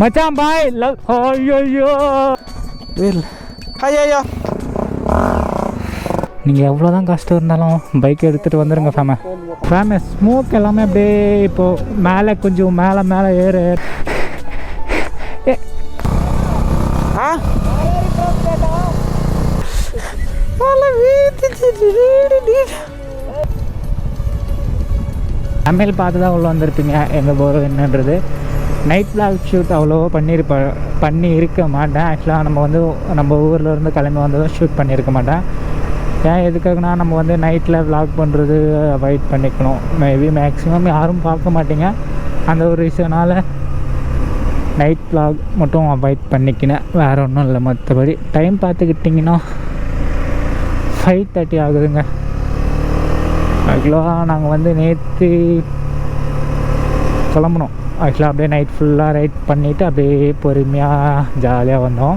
மச்சான் bye love ஐயோ ஐயோ நீங்கள் எவ்வளோ தான் கஷ்டம் இருந்தாலும் பைக் எடுத்துகிட்டு வந்துடுங்க ஃபேம ஃபேம ஸ்மோக் எல்லாமே அப்படியே இப்போது மேலே கொஞ்சம் மேலே மேலே ஏற ஆ சமையல் பார்த்து தான் உள்ள வந்திருப்பீங்க எங்கே போகிறது என்னன்றது நைட் ப்ளாக் ஷூட் அவ்வளோவா பண்ணியிருப்ப பண்ணி இருக்க மாட்டேன் ஆக்சுவலாக நம்ம வந்து நம்ம ஊரில் இருந்து கிளம்பி வந்ததும் ஷூட் பண்ணியிருக்க மாட்டேன். ஏன் எதுக்காகனா நம்ம வந்து நைட்டில் விளாக் பண்ணுறது அவாய்ட் பண்ணிக்கணும். மேபி மேக்ஸிமம் யாரும் பார்க்க மாட்டீங்க. அந்த ஒரு ரீசனால் நைட் ப்ளாக் மட்டும் அவாய்ட் பண்ணிக்கினேன். வேறு ஒன்றும் இல்லை. மற்றபடி டைம் பார்த்துக்கிட்டிங்கன்னா ஃபைவ் தேர்ட்டி ஆகுதுங்க. ஆக்சுவலாக நாங்கள் வந்து நேற்று கிளம்புனோம். ஆக்சுவலாக அப்படியே நைட் ஃபுல்லாக ரைட் பண்ணிவிட்டு அப்படியே பொறுமையாக ஜாலியாக வந்தோம்.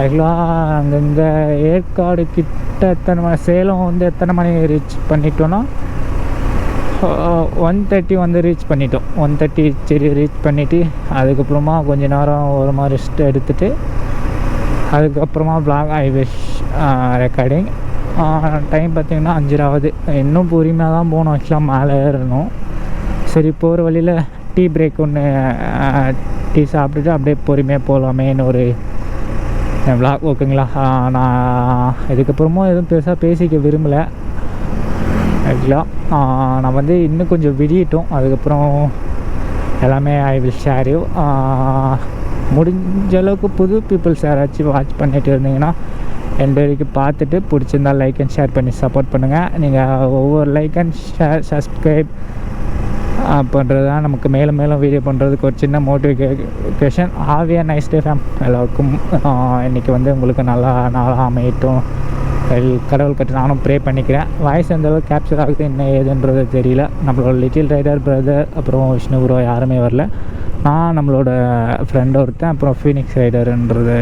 ஆக்சுவலாக அங்கங்கே ஏற்காடு கிட்ட எத்தனை மணி சேலம் வந்து எத்தனை மணி ரீச் பண்ணிட்டோன்னா ஒன் தேர்ட்டி வந்து ரீச் பண்ணிட்டோம். ஒன் தேர்ட்டி சரி ரீச் பண்ணிவிட்டு அதுக்கப்புறமா கொஞ்ச நேரம் ஒரு மாதிரி ரெஸ்ட் எடுத்துகிட்டு அதுக்கப்புறமா vlog I wish recording time பார்த்திங்கன்னா அஞ்சராவது இன்னும் பொறுமையாக தான் போகணும் ஆக்சுவலாக மேலே ஏறணும். சரி போகிற வழியில் டீ பிரேக் ஒன்று டீ சாப்பிட்டுட்டு அப்படியே பொறுமையாக போகலாமேன்னு ஒரு விளாக் ஓகேங்களா? நான் இதுக்கப்புறமும் எதுவும் பெருசாக பேசிக்க விரும்பலை. ஆக்சுவலாக நான் வந்து இன்னும் கொஞ்சம் விடியட்டும். அதுக்கப்புறம் எல்லாமே ஐ வில் ஷேர் யூ முடிஞ்ச அளவுக்கு புது பீப்புள்ஸ் யாராச்சும் வாட்ச் பண்ணிட்டு இருந்தீங்கன்னா ரெண்டு வரைக்கும் பார்த்துட்டு பிடிச்சிருந்தா லைக் அண்ட் ஷேர் பண்ணி சப்போர்ட் பண்ணுங்கள் நீங்கள் ஒவ்வொரு லைக் அண்ட் ஷேர் சப்ஸ்கிரைப் பண்ணுறது தான் நமக்கு மேலும் மேலும் வீடியோ பண்ணுறதுக்கு ஒரு சின்ன மோட்டிவேஷன் ஆவியா நைஸ் டே ஃபேம் எல்லாருக்கும் இன்றைக்கி வந்து உங்களுக்கு நல்லா நாளாக அமையட்டும். கடவுள் கட்டு நானும் ப்ரே பண்ணிக்கிறேன். வாய்ஸ் எந்த அளவுக்கு கேப்சர் ஆகுது என்ன ஏதுன்றது தெரியல. நம்மளோட லிட்டில் ரைடர் பிரதர் அப்புறம் விஷ்ணு ப்ரோ யாருமே வரல. நான் நம்மளோட ஃப்ரெண்ட் ஒருத்தன் அப்புறம் ஃபீனிக்ஸ் ரைடருன்றது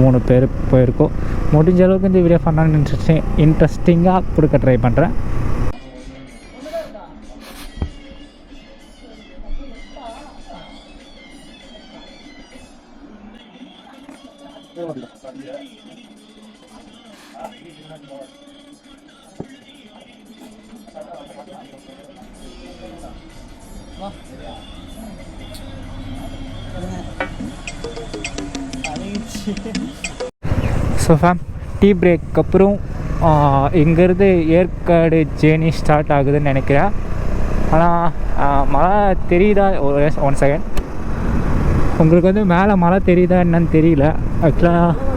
மூணு பேர் போயிருக்கோம். முடிஞ்ச அளவுக்கு இந்த வீடியோ ஃபன்னாக இன்ட்ரெஸ்டிங் இன்ட்ரெஸ்டிங்காக கொடுக்க ட்ரை பண்ணுறேன் ஸோ ஃபேம் டீ பிரேக் அப்புறம் இங்கேருந்து ஏற்காடு ஜேர்னி ஸ்டார்ட் ஆகுதுன்னு நினைக்கிறேன். ஆனால் மழை தெரியுதா? ஒரு ஒன் செகண்ட் உங்களுக்கு வந்து மேலே மழை தெரியுதா என்னன்னு தெரியல. ஆக்சுவலாக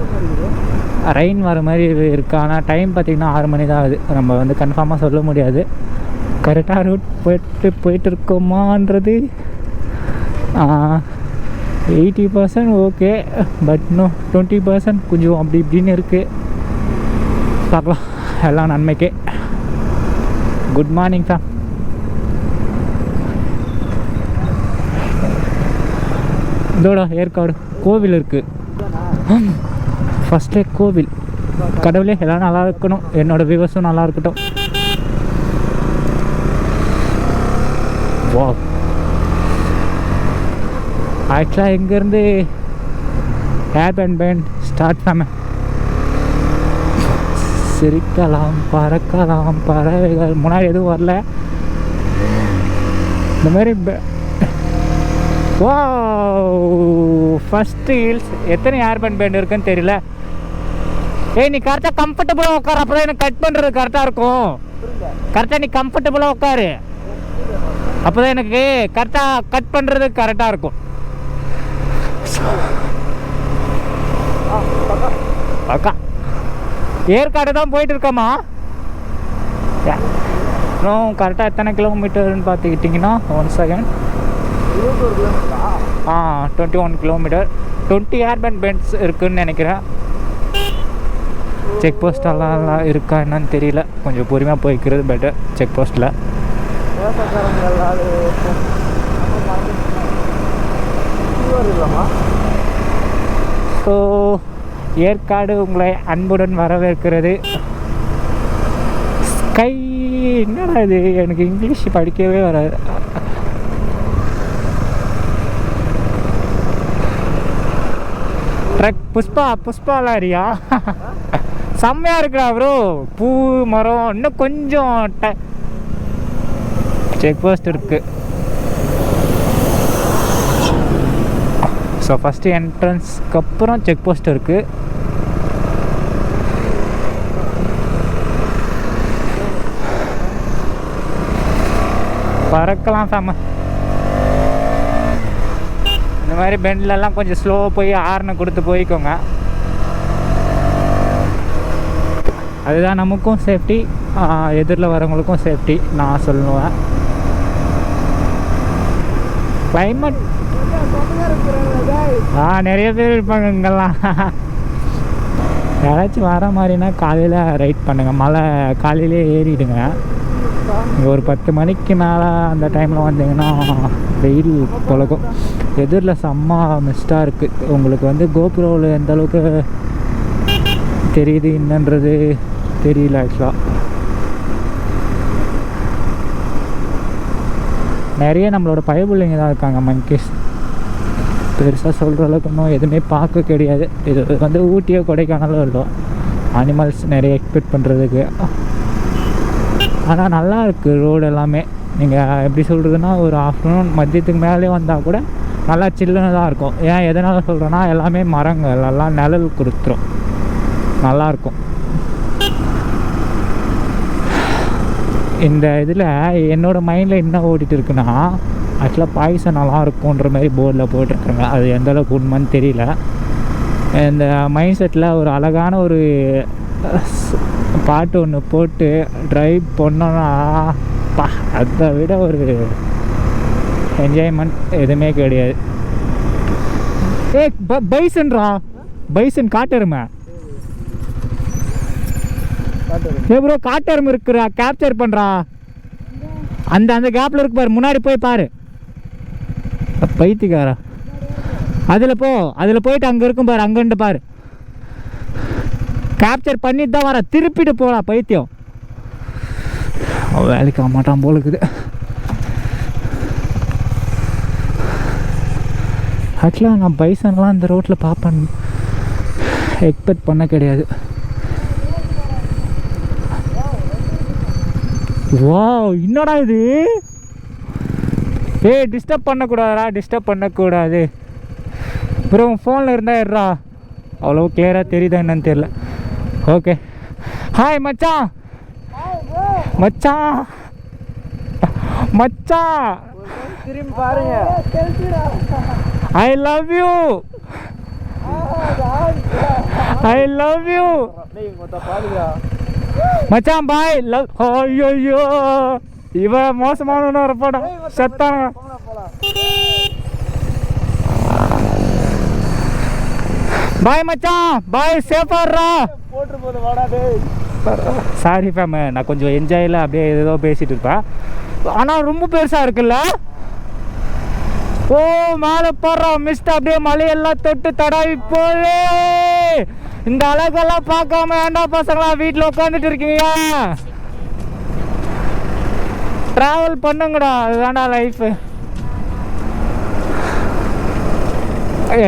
ரெயின் வர மாதிரி இருக்குது ஆனால் டைம் பார்த்திங்கன்னா ஆறு மணி தான் ஆகுது. நம்ம வந்து கன்ஃபார்மாக சொல்ல முடியாது. கரெக்டாக ரூட் போயிட்டு போயிட்டு இருக்கோமான்றது எயிட்டி பர்சன்ட் ஓகே பட் இன்னும் டுவெண்ட்டி பர்சன்ட் கொஞ்சம் அப்படி இப்படின்னு இருக்குது பார்க்கலாம் எல்லாம் நன்மைக்கே. குட் மார்னிங் சார் இதோட ஏற்காடு கோவில் இருக்குது ஃபஸ்ட்டே கோவில். கடவுளே எல்லாம் நல்லா இருக்கணும். என்னோடய விவசாயம் நல்லா இருக்கட்டும். வா ஆக்சுவலாக இங்கேருந்து ஏர் பேண்ட் பேண்ட் ஸ்டார்ட் பண்ண சிரிக்கலாம் பறக்கலாம் பறவைகள். முன்னாடி எதுவும் வரல. இந்த மாதிரி வா ஃபஸ்ட்டு ஹில்ஸ் எத்தனை ஏர் பேண்ட் பேண்ட் இருக்குன்னு தெரியல. ஏய் நீ கரெக்டாக கம்ஃபர்டபுளாக உட்காரு. அப்போ தான் எனக்கு கட் பண்ணுறது கரெக்டாக இருக்கும். கரெக்டாக நீ கம்ஃபர்டபுளாக உட்காரு. அப்போ தான் எனக்கு கரெக்டாக கட் பண்ணுறது கரெக்டாக இருக்கும். அக்கா. ஏற்காடு தான் போயிட்டு இருக்கோமா இன்னும் கரெக்டாக எத்தனை கிலோமீட்டர்னு பார்த்துக்கிட்டிங்கன்னா one second ah twenty one kilometre twenty hairpin bends இருக்குன்னு நினைக்கிறேன். செக் போஸ்டெல்லாம் இருக்கா என்னன்னு தெரியல. கொஞ்சம் பொறுமையாக போய்க்கிறது பெட்டர் செக் போஸ்ட்டில் ஸோ ஏற்காடு உங்களை அன்புடன் வரவேற்கிறது. ஸ்கை என்னடா இது? எனக்கு இங்கிலீஷ் படிக்கவே வராது. ட்ரக் புஷ்பா புஷ்பா லாரியா செம்மையாக இருக்குடா ப்ரோ பூ மரம் இன்னும் கொஞ்சம் செக் போஸ்ட் இருக்கு. ஸோ ஃபஸ்ட்டு என்ட்ரன்ஸ்க்கு அப்புறம் செக் போஸ்ட் இருக்குது பறக்கலாம் சாம. இந்த மாதிரி பெண்ட்லலாம் கொஞ்சம் ஸ்லோவாக போய் ஆர்னை கொடுத்து போய்க்கோங்க. அதுதான் நமக்கும் சேஃப்டி எதிரில் வரவங்களுக்கும் சேஃப்டி நான் சொல்லுவேன். கிளைமேட் ஆ நிறைய பேர் இருப்பாங்க இங்கெல்லாம். யாராச்சும் வர மாதிரினா காலையில் ரைட் பண்ணுங்கள் மழை காலையிலே ஏறிடுங்க. இங்கே ஒரு பத்து மணிக்கு மேலே அந்த டைமில் வந்தீங்கன்னா வெயில் தொலகும் எதிரில் செம்ம மிஸ்டாக இருக்குது உங்களுக்கு வந்து கோபுரோவில் எந்த அளவுக்கு தெரியுது என்னன்றது தெரியல ஆக்சுவலாக நிறைய நம்மளோட பயபுள்ளைங்க தான் இருக்காங்க மங்கேஸ் பெருசாக சொல்கிற அளவுக்கு இன்னும் எதுவுமே பார்க்க கிடையாது. இது வந்து ஊட்டியோ கொடைக்கானலோ இல்லை. அனிமல்ஸ் நிறைய எக்ஸ்பெக்ட் பண்ணுறதுக்கு ஆனால் நல்லா இருக்குது ரோடு எல்லாமே. நீங்கள் எப்படி சொல்கிறதுனா ஒரு ஆஃப்டர்நூன் மதியத்துக்கு மேலே வந்தால் கூட நல்லா சில்லுன்னு தான் இருக்கும். ஏன் எதனால் சொல்கிறேன்னா எல்லாமே மரங்கள் எல்லாம் நிழல் கொடுத்துரும். நல்லாயிருக்கும் இந்த இதில் என்னோடய மைண்டில் என்ன ஓடிட்டு இருக்குன்னா ஆக்சுவலாக பாயசம் நல்லா இருக்குன்ற மாதிரி போர்டில் போட்டிருக்காங்க. அது எந்த அளவுக்கு உண்மைன்னு தெரியல. இந்த மைண்ட் செட்டில் ஒரு அழகான ஒரு uh, பாட்டு ஒன்று போட்டு ட்ரைவ் பண்ணோன்னா பா அதை விட ஒரு என்ஜாய்மெண்ட் எதுவுமே கிடையாது. ஏ பைசன்ரா பைசன் காட்டெருமை. ஏ ப்ரோ காட்டெருமை இருக்குறா கேப்சர் பண்ணுறா அந்த அந்த கேப்பில் இருக்கு பாரு. முன்னாடி போய் பாரு. பைத்தியக்காரா. அதில் போ அதில் போயிட்டு அங்கே இருக்கும் பாரு அங்கன்ட்டு பாரு. கேப்சர் பண்ணிட்டு தான் வர திருப்பிட்டு போகலாம் பைத்தியம். வேலைக்கு ஆமாட்டான் மாட்டான் போல இருக்குது. ஆக்சுவலாக நான் பைசன்லாம் இந்த ரோட்டில் பார்ப்பேன் எக்ஸ்பெக்ட் பண்ண கிடையாது. வா என்னடா இது? ஏய் டிஸ்டர்ப் பண்ணக்கூடாதா டிஸ்டர்ப் பண்ணக்கூடாது. ப்ரோ ஃபோனில் இருந்தால் இருடா. அவ்வளோ கிளியராக தெரியுதா என்னன்னு தெரியல. ஓகே ஹாய் மச்சான். மச்சான். மச்சான். திரும்பி பாருங்க I love you I love you மச்சான் பாய் லவ் ஐயோ இவன் மோசமானவன வரப்பாடா செத்தான பாய் மச்சான் பாய் சேஃபாடுறா போட்டு போது சாரி ஃபேம் நான் கொஞ்சம் என்ஜாயில் அப்படியே ஏதோ பேசிட்டு இருப்பேன் ஆனால் ரொம்ப பெருசாக இருக்குல்ல? ஓ மேலே போடுறோம் மிஸ்ட் அப்படியே மலையெல்லாம் தொட்டு தடாவி போதே இந்த அழகெல்லாம் பார்க்காம ஏன்டா பசங்களா வீட்டில் உட்காந்துட்டு இருக்கீங்க? ட்ராவல் பண்ணுங்கடா அதுதான்டா லைஃபு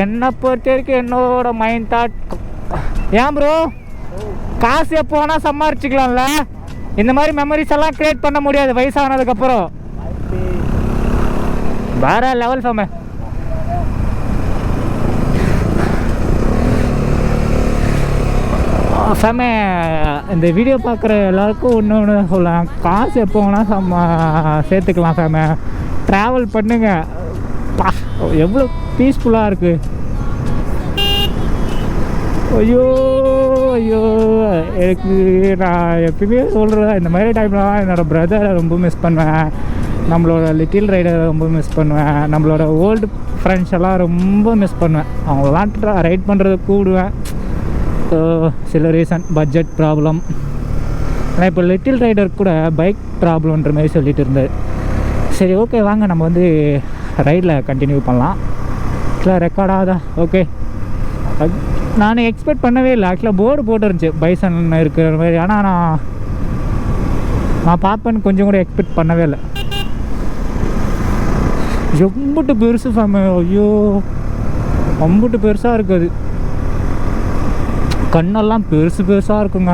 என்னை பொறுத்த வரைக்கும் என்னோட மைண்ட் தாட் ஏன் ப்ரோ காசு எப்போ வேணால் சம்பாரிச்சிக்கலாம்ல? இந்த மாதிரி மெமரிஸ் எல்லாம் கிரியேட் பண்ண முடியாது வயசானதுக்கப்புறம் வேற லெவல் ஃபேம செம இந்த வீடியோ பார்க்குற எல்லாருக்கும் ஒன்று ஒன்று தான் சொல்லலாம். காசு எப்போ வேணால் சம்ம சேர்த்துக்கலாம் ஃபேம ட்ராவல் பண்ணுங்க. பா எவ்வளோ பீஸ்ஃபுல்லாக இருக்குது ஐயோ ஐயோ எனக்கு நான் எப்பயுமே சொல்கிறேன் இந்த மாதிரி டைம்லலாம் என்னோடய பிரதரை ரொம்ப மிஸ் பண்ணுவேன். நம்மளோட லிட்டில் ரைடரை ரொம்ப மிஸ் பண்ணுவேன். நம்மளோட ஓல்டு ஃப்ரெண்ட்ஸ் எல்லாம் ரொம்ப மிஸ் பண்ணுவேன். அவங்களாம் ரைட் பண்ணுறது கூடுவேன். ஸோ சில ரீசன் பட்ஜெட் ப்ராப்ளம் ஆனால் இப்போ லிட்டில் ரைடர் கூட பைக் ப்ராப்ளம்ன்ற மாதிரி சொல்லிட்டு இருந்தார். சரி ஓகே வாங்க நம்ம வந்து ரைடில் கண்டினியூ பண்ணலாம். ஆக்சுவலாக ரெக்கார்ட் ஓகே நான் எக்ஸ்பெக்ட் பண்ணவே இல்லை. ஆக்சுவலாக போர்டு போட்டுருந்துச்சு. பைசன் இருக்கிற மாதிரி. ஆனால் நான் நான் பார்ப்பேன்னு கொஞ்சம் கூட எக்ஸ்பெக்ட் பண்ணவே இல்லை. எம்பிட்டு பெருசு ஃபேம ஐயோ. அம்புட்டு பெருசாக இருக்குது. கண்ணெல்லாம் பெருசு பெருசாக இருக்குங்க.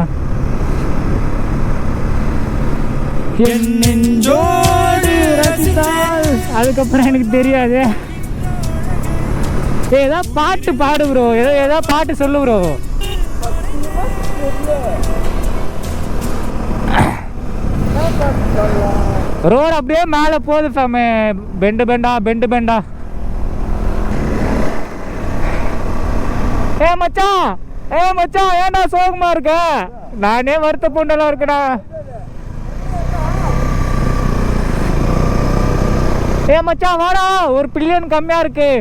அதுக்கப்புறம் எனக்கு தெரியாது. ஏதா பாட்டு பாடு ப்ரோ ஏதோ ஏதா பாட்டு சொல்லு ப்ரோ ரோடு அப்படியே மேலே போகுது ஃபேமு பெண்டு பெண்டா பெண்டு பெண்டா. ஏ மச்சான்! ஏ மச்சான் ஏன்டா சோகமா இருக்க? நானே வருத்த பொண்ணெல்லாம் இருக்கடா. ஏ மச்சான் வாடா. ஒரு பில்லியன் கம்மியா இருக்கு.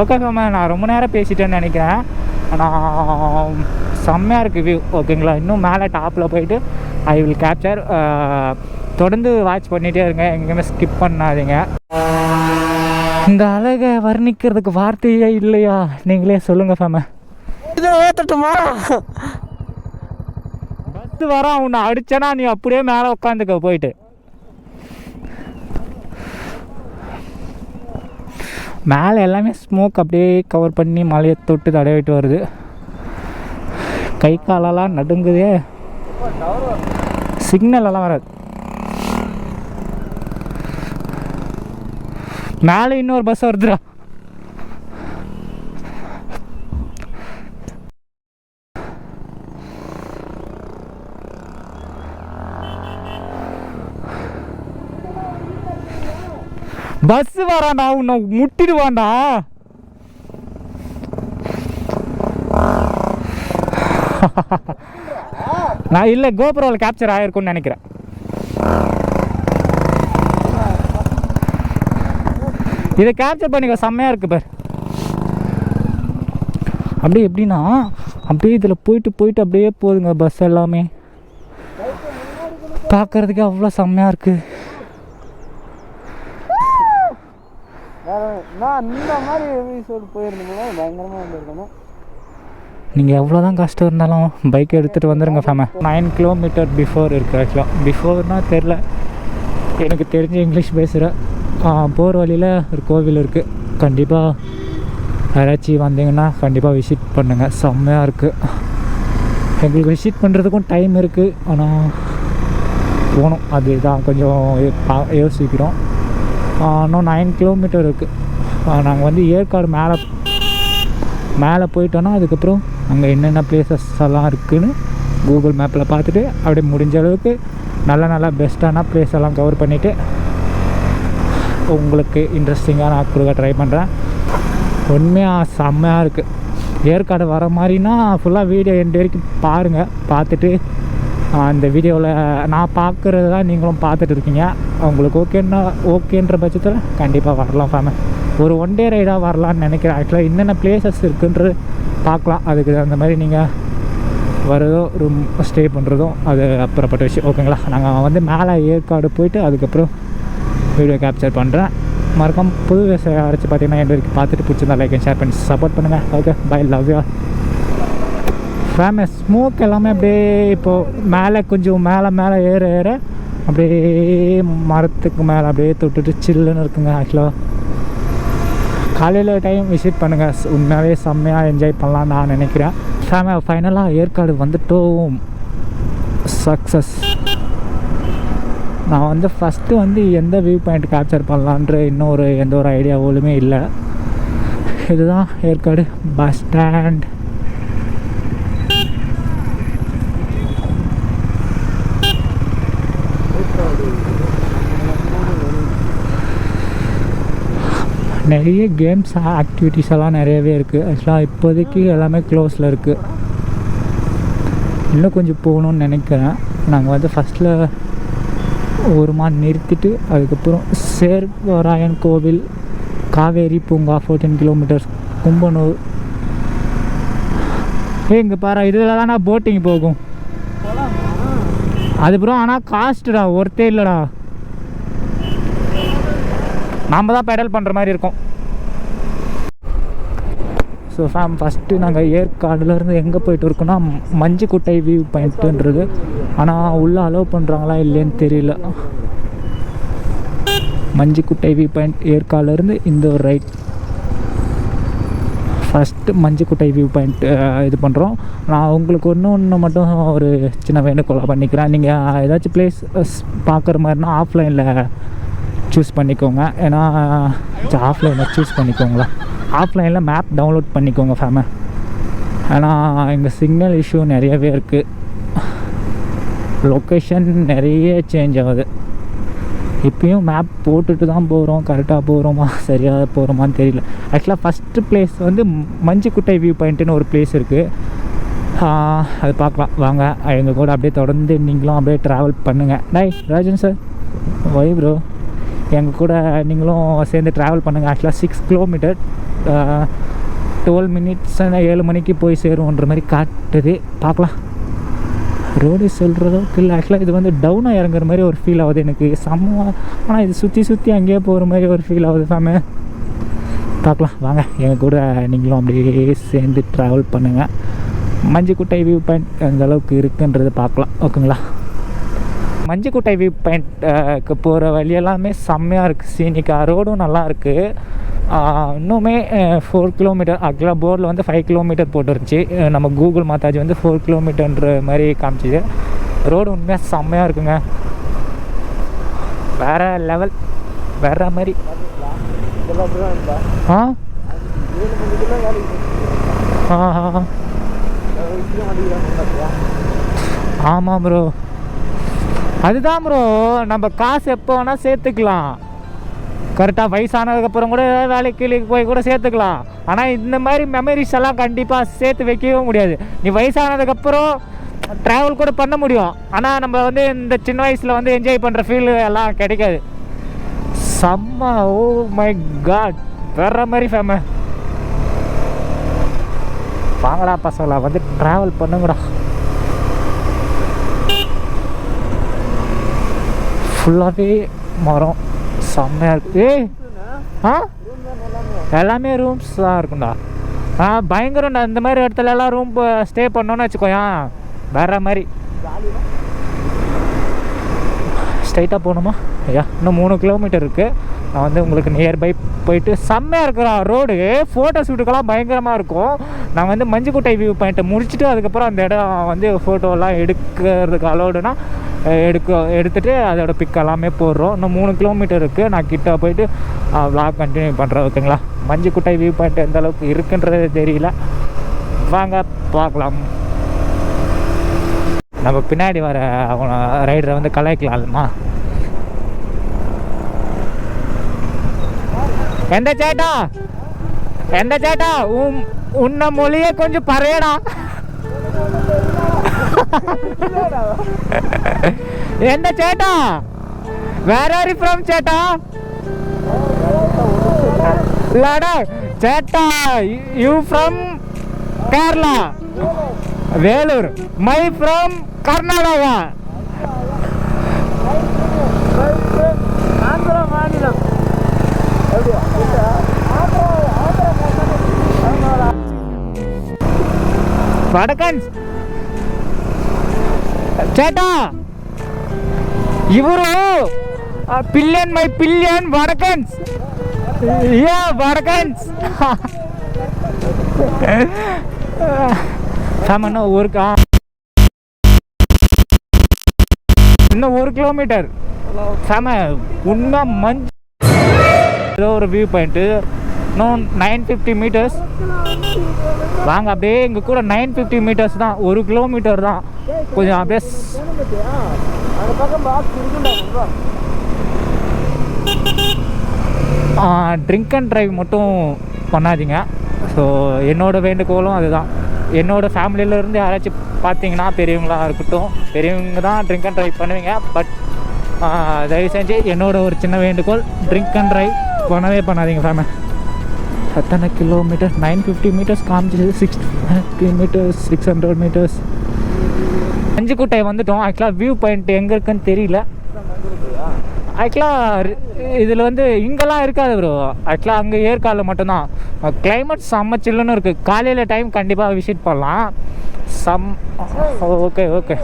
ஓகே ஃபேமா நான் ரொம்ப நேரம் பேசிட்டேன்னு நினைக்கிறேன். ஆனால் செம்மையாக இருக்குது வியூ ஓகேங்களா இன்னும் மேலே டாப்பில் போயிட்டு ஐ வில் கேப்சர் தொடர்ந்து வாட்ச் பண்ணிகிட்டே இருங்க. எங்கேயுமே ஸ்கிப் பண்ணாதீங்க. இந்த அழகை வர்ணிக்கிறதுக்கு வார்த்தையே இல்லையா? நீங்களே சொல்லுங்கள் ஃபேம இதை ஏத்தட்டுமா? பஸ் வரான் உன்னை அடிச்சனா நீ அப்படியே மேலே உட்காந்துக்க போயிட்டு. மேலே எல்லாமே ஸ்மோக் அப்படியே கவர் பண்ணி மலையை தொட்டு தடவிட்டு வருது. கை காலெல்லாம் நடுங்குதே. சிக்னல் எல்லாம் வராது. மேலே இன்னொரு பஸ் வருதுடா. பஸ் வரான்டா உன்னை முட்டிடுவான்டா. நான் இல்லை கோபுரோவில் கேப்சர் ஆகிருக்கும்னு நினைக்கிறேன். இதை கேப்சர் பண்ணிக்க செம்மையாக இருக்கு பார். அப்படியே எப்படின்னா அப்படியே இதில் போயிட்டு போயிட்டு அப்படியே போகுதுங்க பஸ் எல்லாமே. பார்க்கறதுக்கே அவ்வளோ செம்மையாக இருக்குது நான் இந்த மாதிரி எபிசோடு போயிருந்தோம்னா பயங்கரமாக வந்திருக்கணும். நீங்கள் எவ்வளோ தான் கஷ்டம் இருந்தாலும் பைக் எடுத்துகிட்டு வந்துடுங்க ஃபேம நைன் கிலோமீட்டர் பிஃபோர் இருக்குது ஆக்சுவலாக பிஃபோர்னால் தெரில எனக்கு தெரிஞ்ச இங்கிலீஷ் பேசுகிற போர் வழியில் ஒரு கோவில் இருக்குது கண்டிப்பாக யாராச்சும் வந்தீங்கன்னா கண்டிப்பாக விசிட் பண்ணுங்கள் செம்மையாக இருக்குது எங்களுக்கு விசிட் பண்ணுறதுக்கும் டைம் இருக்குது ஆனால் போகணும். அதுதான் கொஞ்சம் யோ- பா- யோசிக்கிறோம். இன்னும் நைன் கிலோமீட்டர் இருக்குது நாங்கள் வந்து ஏற்காடு மேலே மேலே போயிட்டோன்னா அதுக்கப்புறம் அங்கே என்னென்ன பிளேசஸ் எல்லாம் இருக்குதுன்னு கூகுள் மேப்பில் பார்த்துட்டு அப்படியே முடிஞ்ச அளவுக்கு நல்ல நல்லா பெஸ்ட்டான பிளேஸ் எல்லாம் கவர் பண்ணிவிட்டு உங்களுக்கு இன்ட்ரெஸ்டிங்காக நான் கொடுக்க ட்ரை பண்ணுறேன் உண்மையாக செம்மையாக இருக்குது ஏற்காடு வர மாதிரினா ஃபுல்லாக வீடியோ எண்டு வரைக்கும் பாருங்கள் பார்த்துட்டு அந்த வீடியோவில் நான் பார்க்குறது தான் நீங்களும் பார்த்துட்டு இருக்கீங்க உங்களுக்கு ஓகேன்னா ஓகேன்ற பட்சத்தில் கண்டிப்பாக வரலாம் ஃபேம ஒரு ஒன் டே ரைடாக வரலான்னு நினைக்கிறேன். ஆக்சுவலாக என்னென்ன பிளேசஸ் இருக்குன்றது பார்க்கலாம். அதுக்கு அந்த மாதிரி நீங்கள் வரதோ ரூம் ஸ்டே பண்ணுறதும் அது அப்புறப்பட்ட விஷயம். ஓகேங்களா நாங்கள் வந்து மேலே ஏற்காடு போயிட்டு அதுக்கப்புறம் வீடியோ கேப்சர் பண்ணுறேன் மறக்காம புது விவசாயம் அரைச்சி பார்த்தீங்கன்னா என் வரைக்கும் பார்த்துட்டு பிடிச்சிருந்தா லைக் ஷேர் பண்ணி சப்போர்ட் பண்ணுங்கள் okay bye love you famous smoke எல்லாமே அப்படியே இப்போது மேலே கொஞ்சம் மேலே மேலே ஏற ஏற அப்படியே மரத்துக்கு மேலே அப்படியே தொட்டுட்டு சில்லுன்னு இருக்குங்க ஆக்சுவலாக காலையில் டைம் விசிட் பண்ணுங்கள் உண்மையாகவே செம்மையாக என்ஜாய் பண்ணலாம் நான் நினைக்கிறேன். ஃபேம ஃபைனலாக ஏற்காடு வந்துட்டோம். சக்ஸஸ் நான் வந்து ஃபஸ்ட்டு வந்து எந்த வியூ பாயிண்ட் கேப்சர் பண்ணலான்ற இன்னொரு எந்த ஒரு ஐடியாவோலுமே இல்லை. இதுதான் ஏற்காடு பஸ் ஸ்டாண்ட் நிறைய கேம்ஸ் ஆக்டிவிட்டீஸ் எல்லாம் நிறையவே இருக்குது ஆக்சுவலாக இப்போதைக்கு எல்லாமே க்ளோஸில் இருக்குது இன்னும் கொஞ்சம் போகணும்னு நினைக்கிறேன். நாங்கள் வந்து ஃபஸ்ட்டில் ஒரு மாதிரி நிறுத்திட்டு அதுக்கப்புறம் சேர்வராயன் கோவில் காவேரி பூங்கா ஃபோர்டீன் கிலோமீட்டர்ஸ் கும்பனூர். ஏ இங்கே பாரு இதில் தானே போட்டிங் போகும். அது அப்புறம் ஆனால் காஸ்ட்டுடா ஒருத்தே இல்லைடா. நாம் தான் பெடல் பண்ணுற மாதிரி இருக்கும். ஸோ ஃபேம் ஃபஸ்ட்டு நாங்கள் ஏற்காடுலேருந்து எங்கே போயிட்டு இருக்கோம்னா மஞ்சுக்குட்டை வியூ பாயிண்ட்டுன்றது ஆனால் உள்ளே அலோவ் பண்ணுறாங்களா இல்லைன்னு தெரியல. மஞ்சுக்குட்டை வியூ பாயிண்ட் ஏற்காடுலேருந்து இந்த ஒரு ride first Manjukuttai view point இது பண்ணுறோம் நான் உங்களுக்கு ஒன்று ஒன்று மட்டும் ஒரு சின்ன வேண்டுகோளாக பண்ணிக்கிறேன். நீங்கள் ஏதாச்சும் பிளேஸ் பார்க்குற மாதிரினா ஆஃப்லைனில் சூஸ் பண்ணிக்கோங்க. ஏன்னா ஆஃப்லைனில் சூஸ் பண்ணிக்கோங்களா. ஆஃப்லைனில் மேப் டவுன்லோட் பண்ணிக்கோங்க ஃபேம ஏன்னா இங்கே சிக்னல் இஷ்யூ நிறையவே இருக்குது லொக்கேஷன் நிறைய சேஞ்ச் ஆகுது. இப்பயும் மேப் போட்டுட்டு தான் போகிறோம் கரெக்டாக போகிறோமா சரியாக போகிறோமான்னு தெரியல. ஆக்சுவலாக ஃபஸ்ட்டு பிளேஸ் வந்து மஞ்சுக்குட்டை வியூ பாயிண்ட்டுன்னு ஒரு பிளேஸ் இருக்குது அது பார்க்கலாம். வாங்க எங்கள் கூட அப்படியே தொடர்ந்து நீங்களும் அப்படியே ட்ராவல் பண்ணுங்கள் டை ராஜன் சார் வை ப்ரோ எங்கள் கூட நீங்களும் சேர்ந்து ட்ராவல் பண்ணுங்கள் ஆக்சுவலாக சிக்ஸ் கிலோமீட்டர் டுவெல் மினிட்ஸ் ஏழு மணிக்கு போய் சேருவோன்ற மாதிரி காட்டுது. பார்க்கலாம். ரோடு சொல்கிற இல்லை. ஆக்சுவலாக இது வந்து டவுனாக இறங்குற மாதிரி ஒரு ஃபீல் ஆகுது எனக்கு. செம்ம ஆனால் இது சுற்றி சுற்றி அங்கேயே போகிற மாதிரி ஒரு ஃபீல் ஆகுது ஃபேமே பார்க்கலாம். வாங்க. எங்கள் கூட நீங்களும் அப்படியே சேர்ந்து ட்ராவல் பண்ணுங்கள் மஞ்சுக்குட்டை வியூ பாயிண்ட் எந்த அளவுக்கு இருக்குன்றது பார்க்கலாம். ஓகேங்களா? மஞ்சுக்குட்டை வியூ பாயிண்ட்க்கு போகிற வழி எல்லாமே செம்மையாக இருக்குது சீனிக்காக ரோடும் நல்லா இருக்குது இன்னுமே ஃபோர் கிலோமீட்டர் அக்லா போர்டில் வந்து ஃபைவ் கிலோமீட்டர் போட்டுருந்துச்சு. நம்ம கூகுள் மாதாஜி வந்து ஃபோர் கிலோமீட்டர்ன்ற மாதிரி காமிச்சிது. ரோடு உண்மையாக செம்மையாக இருக்குங்க. வேற லெவல் வேற மாதிரி. ஆ? ஆ ஆமாம் ப்ரோ அதுதான் ப்ரோ நம்ம காசு எப்போ வேணால் சேர்த்துக்கலாம். கரெக்டாக வயசானதுக்கப்புறம் கூட ஏதாவது வேலைக்கு கீழே போய் கூட சேர்த்துக்கலாம். ஆனால் இந்த மாதிரி மெமரிஸ் எல்லாம் கண்டிப்பாக சேர்த்து வைக்கவே முடியாது. நீ வயசானதுக்கப்புறம் ட்ராவல் கூட பண்ண முடியும். ஆனால் நம்ம வந்து இந்த சின்ன வயசில் வந்து என்ஜாய் பண்ணுற ஃபீல் எல்லாம் கிடைக்காது. செம்ம ஓ மை காட் வேற மாதிரி ஃபேம வாங்கடா பசங்களா வந்து ட்ராவல் பண்ணுங்கடா. ஃபுல்லாகவே மரம். செம்மையாக இருக்கு. ஏய்! ஆ? எல்லாமே ரூம்ஸ் தான் இருக்கும்டா. ஆ பயங்கரம்டா. இந்த மாதிரி இடத்துல எல்லாம் ரூம் ஸ்டே பண்ணோன்னு வச்சுக்கோயேன். வேற மாதிரி. ஸ்ட்ரைட்டாக போகணுமா? ஐயா இன்னும் மூணு கிலோமீட்டர் இருக்குது நான் வந்து உங்களுக்கு நியர்பை போயிட்டு செம்மையாக இருக்கிற ரோடு ஃபோட்டோ ஷூட்டுக்கெல்லாம் பயங்கரமாக இருக்கும். நான் வந்து மஞ்சுக்குட்டை வியூ பாயிண்ட்டை முடிச்சுட்டு அதுக்கப்புறம் அந்த இடம் வந்து ஃபோட்டோலாம் எடுக்கிறதுக்கு அலோடுனா எடுக்க எடுத்துகிட்டு அதோட பிக் எல்லாமே போடுறோம். இன்னும் மூணு கிலோமீட்டர் இருக்குது நான் கிட்ட போயிட்டு விளாக் கண்டினியூ பண்ணுறேன் ஓகேங்களா மஞ்சுக்குட்டை வியூ பாயிண்ட் எந்த அளவுக்கு இருக்குன்றது தெரியல. வாங்க பார்க்கலாம். நம்ம பின்னாடி வர ரைடரை வந்து கலாய்க்கலாம்மா எந்த சேட்டா? எந்த சேட்டா? உன் உன்ன மொழியே கொஞ்சம் பறையடா எந்த சேட்டா வேர் ஆர் ஃப்ரம் சேட்டா இல்லடா சேட்டா you from Kerala Vellore my from Karnataka Andhra சேட்டா ಇವರು பில்லியன் ಮೈ ಪಿಲಿಯನ್ ವಡಕನ್ಸ್ ಯಾ ವಡಕನ್ಸ್ சாமண்ணா ஊருக்கு இன்னும் ஒரு கிலோமீட்டர் சாம உண்மை மஞ்சள் ஏதோ ஒரு வியூ பாயிண்ட்டு இன்னும் நைன் ஃபிஃப்டி மீட்டர்ஸ் வாங்க அப்படியே எங்கள் கூட நைன் ஃபிஃப்டி மீட்டர்ஸ் தான். ஒரு கிலோமீட்டர் தான். கொஞ்சம் அப்படியே ட்ரிங்க் அண்ட் ட்ரைவ் மட்டும் பண்ணாதீங்க. ஸோ என்னோடய வேண்டுகோளும் அதுதான். என்னோடய ஃபேமிலியில இருந்து யாராச்சும் பார்த்தீங்கன்னா பெரியவங்களா இருக்கட்டும் பெரியவங்க தான் ட்ரிங்க் அண்ட் ட்ரைவ் பண்ணுவீங்க. பட் தயவு செஞ்சு என்னோட ஒரு சின்ன வேண்டுகோள் ட்ரிங்க் அண்ட் ட்ரைவ் பண்ணவே பண்ணாதீங்க ஃபேமிலி எத்தனை kilometres nine fifty metres காமிச்சிது six metres six hundred metres Anjukuttai வந்துட்டோம். ஆக்சுவலாக வியூ பாயிண்ட் எங்கே இருக்குன்னு தெரியல. ஆக்சுவலாக இதில் வந்து இங்கெல்லாம் இருக்காது ப்ரோ ஆக்சுவலாக அங்கே ஏற்காலில் மட்டும்தான். கிளைமேட் செம்ம சில்லுன்னு இருக்குது காலையில் டைம் கண்டிப்பாக விசிட் பண்ணலாம். சம் ஓகே ஓகே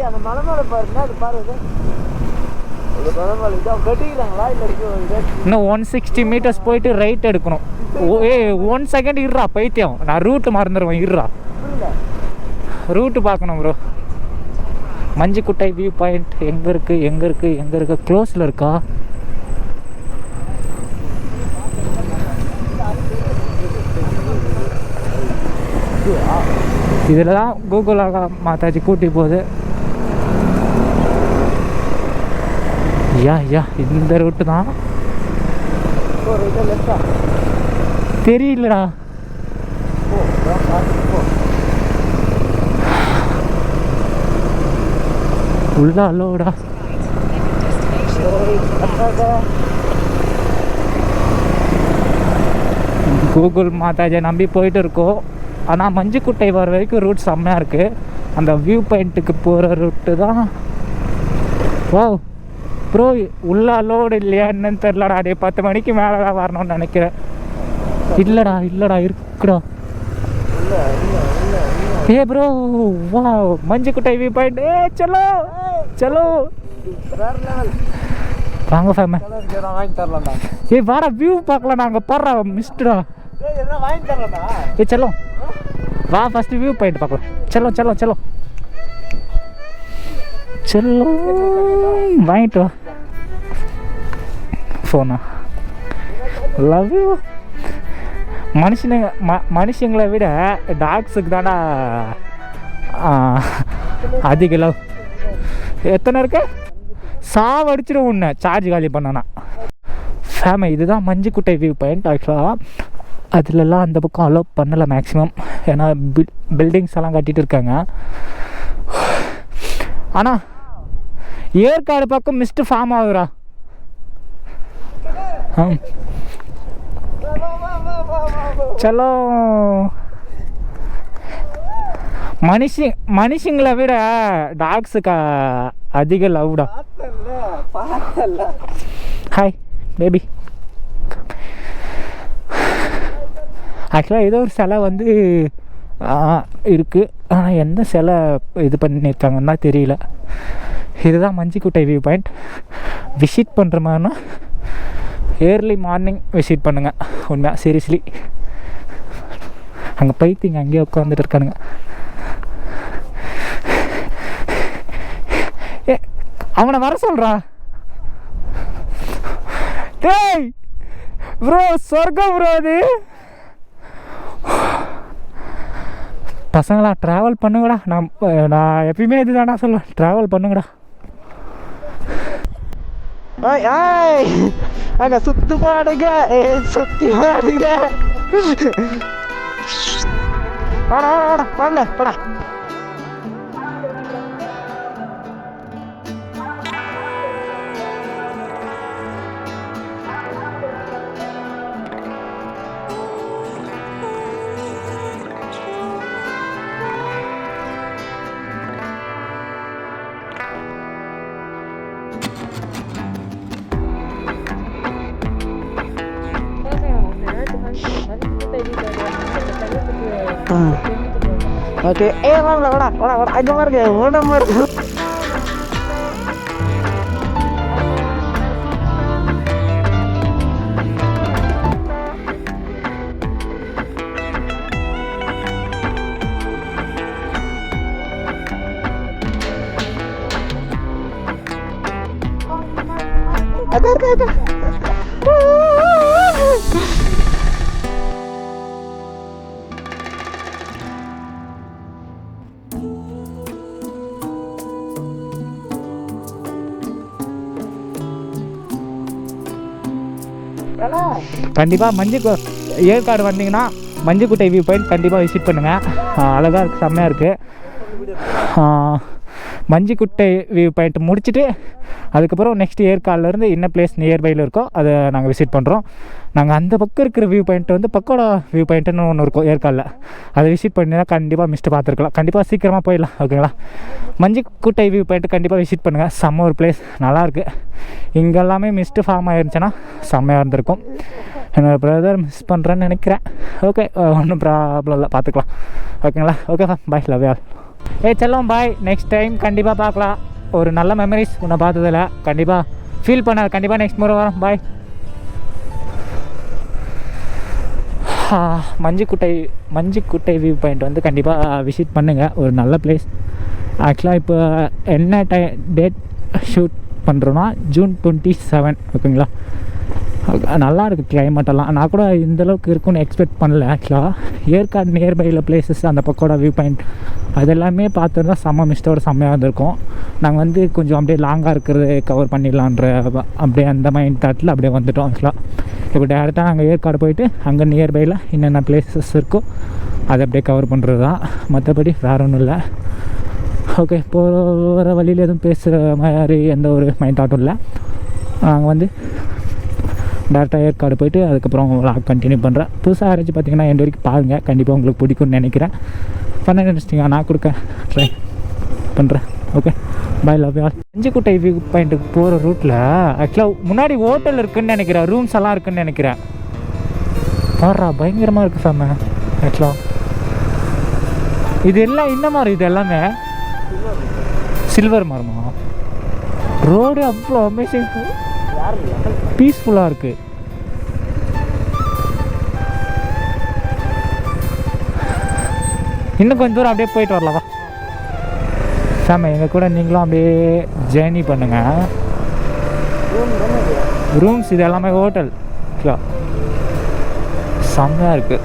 இன்னும் ஒன் சிக்ஸ்டி மீட்டர்ஸ் போயிட்டு ரைட் எடுக்கணும். ஓ ஏ ஒன் செகண்ட் இருறா பைத்தியம். நான் ரூட்டு மறந்துடுவேன் இருறா ரூட்டு பார்க்கணும் ப்ரோ மஞ்சுக்குட்டை வியூ பாயிண்ட் எங்கே இருக்குது எங்கே இருக்குது எங்கே இருக்குது க்ளோஸில் இருக்கா? இதில் தான் கூகுள் மாதாஜி கூட்டி போகுது. ஐயா ஐயா இந்த ரூட்டு தான். தெரியலடா. உள்ளா அல்லோடா கூகுள் மாதாஜை நம்பி போயிட்டு இருக்கோம். ஆனால் மஞ்சுக்குட்டை வர வரைக்கும் ரூட் செம்மையாக இருக்குது அந்த வியூ பாயிண்ட்டுக்கு போகிற ரூட்டு தான். ஓ ப்ரோ உள்ளா அலோடு இல்லையா என்னன்னு தெரிலடா டே பத்து மணிக்கு மேலே தான் வரணும்னு நினைக்கிறேன். இல்லைடா இல்லைடா இருக்குடா. ஏ ப்ரோ வா மஞ்சுக்குட்டை வியூ பாயிண்ட் ஏ சலோ சலோ வாங்க ஃபேம ஏ வாங்கி தரலாம்டா வாடா வியூ பார்க்கலாம் நாங்கள் பாடுறா மிஸ்டா வாங்கி தரலாம்டா ஏ செல்லம் வா ஃபர்ஸ்ட் வியூ பாயிண்ட் பார்க்கலாம். செல்லம் செல்லம் செல்லம் செல்லும் வாங்கிட்டு வா. ஃபோனா லவ் யூ மனுஷனுங்க ம மனுஷங்களை விட டாக்ஸுக்கு தானே அதிக லவ் எத்தனை இருக்கு? சாவடிச்சிடும் உன்னை. சார்ஜ் காலி பண்ணனா. ஃபேமை இதுதான் மஞ்சுக்குட்டை வியூ பாயிண்ட் ஆக்சுவலாக அதுலலாம் அந்த பக்கம் அலோவ் பண்ணலை மேக்ஸிமம் ஏன்னா பில் பில்டிங்ஸ் எல்லாம் கட்டிட்டு இருக்காங்க. ஆனால் ஏற்காடு பக்கம் மிஸ்டு ஃபார்ம் ஆகுறா ஆ சலோ மனுஷி மனுஷங்களை விட டாக்ஸுக்கு அதிக லவ்டா ஹாய் பேபி ஆக்சுவலாக ஏதோ ஒரு சிலை வந்து இருக்குது ஆனால் எந்த சிலை இது பண்ணியிருக்காங்கன்னு தான் தெரியல. இதுதான் மஞ்சிக்குட்டை வியூ பாயிண்ட் விசிட் பண்ணுற மாதிரினா ஏர்லி மார்னிங் விசிட் பண்ணுங்கள் உண்மையாக சீரியஸ்லி அங்கே பைத்தியங்க அங்கேயே உட்காந்துட்டு இருக்கானுங்க. ஏ அவனை வர சொல்கிறா டேய் ப்ரோ சொர்க்கம் ப்ரோ அது. பசங்களா ட்ராவல் பண்ணுங்கடா. நான் நான் எப்பயுமே இதுதானா சொல்லுவேன். ட்ராவல் பண்ணுங்கடா. ஆய் ஆய் அங்க சுத்து பாடுங்க ஏ சுத்தி பாடுங்க வாடா வாடா வாங்க போடா. ஓகே ஏ வாங்க வாடா வாடா வாடா அங்க பாருங்க ஓடாம கண்டிப்பாக மஞ்சு ஏற்காடு வந்தீங்கன்னா மஞ்சுக்குட்டை வியூ பாயிண்ட் கண்டிப்பாக விசிட் பண்ணுங்கள் அழகாக இருக்குது செம்மையாக இருக்குது மஞ்சுக்குட்டை வியூ பாயிண்ட் முடிச்சுட்டு அதுக்கப்புறம் நெக்ஸ்ட் ஏற்காடுலேருந்து என்ன பிளேஸ் நியர்பையில் இருக்கோ அதை நாங்கள் விசிட் பண்ணுறோம் நாங்கள் அந்த பக்கம் இருக்கிற வியூ பாயிண்ட் வந்து பக்கோடா வியூ பாயிண்ட்டுன்னு ஒன்று இருக்கும் ஏற்காடில் அதை விசிட் பண்ணினா கண்டிப்பாக மிஸ்ட்டு பார்த்துருக்கலாம். கண்டிப்பாக சீக்கிரமாக போயிடலாம் ஓகேங்களா மஞ்சிக்குட்டை வியூ பாயிண்ட் கண்டிப்பாக விசிட் பண்ணுங்கள் செம்ம ஒரு பிளேஸ் நல்லாயிருக்கு இங்கே எல்லாமே மிஸ்ட்டு ஃபார்ம் ஆயிருந்துச்சுன்னா செம்மையாக இருந்திருக்கும். என்னோடய பிரதர் மிஸ் பண்ணுறேன்னு நினைக்கிறேன். ஓகே ஒன்றும் ப்ராப்ளம் இல்லை பார்த்துக்கலாம். ஓகேங்களா ஓகே பாய் லவ் யார் ஏ செல்லம் பாய் நெக்ஸ்ட் டைம் கண்டிப்பாக பார்க்கலாம். ஒரு நல்ல மெமரிஸ் உன்னை பார்த்ததில்ல கண்டிப்பாக ஃபீல் பண்ண கண்டிப்பாக நெக்ஸ்ட் முறை வரோம். பாய் மஞ்சுக்குட்டை மஞ்சுக்குட்டை வியூ பாயிண்ட் வந்து கண்டிப்பாக விசிட் பண்ணுங்கள் ஒரு நல்ல பிளேஸ் ஆக்சுவலாக இப்போ என்ன டை டேட் ஷூட் பண்ணுறோன்னா ஜூன் டுவெண்ட்டி செவன் ஓகேங்களா நல்லா இருக்குது climate எல்லாம். நான் கூட இந்த அளவுக்கு இருக்கும்னு எக்ஸ்பெக்ட் பண்ணல ஆக்சுவலாக ஏற்காடு நியர்பையில் பிளேசஸ் அந்த பக்கோட வியூ பாயிண்ட் அது எல்லாமே பார்த்துருந்தா செம்ம மிஸ்டோட செம்மையாக இருந்திருக்கும். நாங்கள் வந்து கொஞ்சம் அப்படியே லாங்காக இருக்கிறது கவர் பண்ணிடலான்ற அப்படியே அந்த மைண்ட் தாட்டில் அப்படியே வந்துட்டோம் ஆக்சுவலாக இப்போ டேரெக்டாக நாங்கள் ஏற்காடு போயிட்டு அங்கே நியர்பையில் என்னென்ன பிளேசஸ் இருக்கோ அதை அப்படியே கவர் பண்ணுறது தான் மற்றபடி வேற ஒன்றும் இல்லை. ஓகே போகிற வழியில் எதுவும் பேசுகிற மாதிரி எந்த ஒரு மைண்ட் தாட்டும் இல்லை. நாங்கள் வந்து டேரெக்டாக ஏற்காடு போயிட்டு அதுக்கப்புறம் லாக் கண்டினியூ பண்ணுறேன் புதுசாக யாராச்சும் பார்த்தீங்கன்னா எந்த வரைக்கும் பாருங்கள் கண்டிப்பாக உங்களுக்கு பிடிக்கும்னு நினைக்கிறேன். பண்ண நினச்சிட்டிங்க நான் கொடுக்க ட்ரை பண்ணுறேன் ஓகே பை லவ் யார் அஞ்சுக்குட்டை வியூ பாயிண்ட்டுக்கு போகிற ரூட்டில் ஆக்சுவலாக முன்னாடி ஹோட்டல் இருக்குதுன்னு நினைக்கிறேன். ரூம்ஸ் எல்லாம் இருக்குன்னு நினைக்கிறேன். பாடுறா பயங்கரமாக இருக்குது சாம ஆக்சுவலாக இது எல்லாம் என்ன மாதிரி? இது எல்லாமே சில்வர் மரமா? ரோடு அவ்வளோ அமேசிங் பீஸ்ஃபுல்லாக இருக்குது இன்னும் கொஞ்சம் தூரம் அப்படியே போயிட்டு வரலாம்? சாம எங்கள் கூட நீங்களும் அப்படியே ஜேர்னி பண்ணுங்க. ரூம்ஸ் இது எல்லாமே ஹோட்டல் செம்மையாக இருக்குது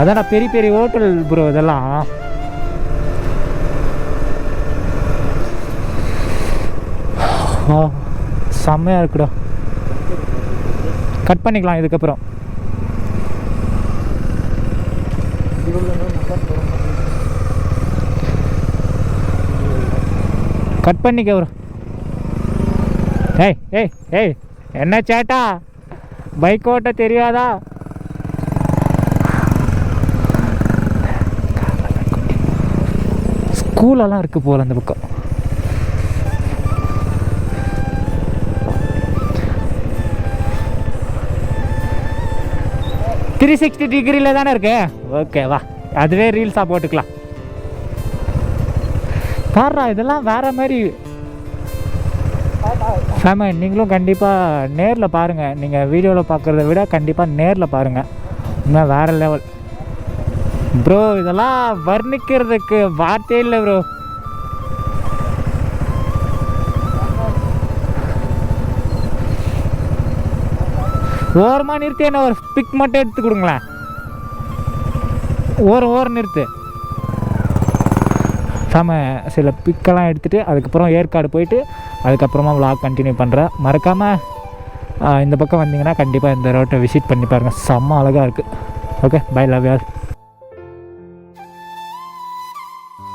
அதான் பெரிய பெரிய ஹோட்டல் ப்ரோ இதெல்லாம். ஆ செம்மையாக இருக்குடா. கட் பண்ணிக்கலாம் இதுக்கப்புறம். கட் பண்ணிக்க ப்ரோ ஏய் ஏய் ஏய் என்ன சேட்டா? பைக் ஓட்ட தெரியாதா? ஸ்கூலெல்லாம் இருக்குது போல அந்த பக்கம். த்ரீ சிக்ஸ்டி டிகிரியில் தானே இருக்கு? ஓகே வா. அதுவே ரீல்ஸாக போட்டுக்கலாம். பாடுறா இதெல்லாம் வேறு மாதிரி. ஃபேம நீங்களும் கண்டிப்பாக நேரில் பாருங்கள் நீங்கள் வீடியோவில் பார்க்குறத விட கண்டிப்பாக நேரில் பாருங்கள் இன்னும் வேறு லெவல் ப்ரோ இதெல்லாம் வர்ணிக்கிறதுக்கு வார்த்தையே இல்லை ப்ரோ ஓரமாக நிறுத்தி என்ன ஒரு பிக் மட்டும் எடுத்து கொடுங்களேன். ஓரம் ஓரம் நிறுத்து. செம சில பிக்கெல்லாம் எடுத்துகிட்டு அதுக்கப்புறம் ஏற்காடு போயிட்டு அதுக்கப்புறமா விளாக் கண்டினியூ பண்ணுறேன் மறக்காமல் இந்த பக்கம் வந்தீங்கன்னா கண்டிப்பாக இந்த ரோட்டை விசிட் பண்ணி பாருங்கள் செம்ம அழகாக இருக்குது ஓகே பை லவ் யார்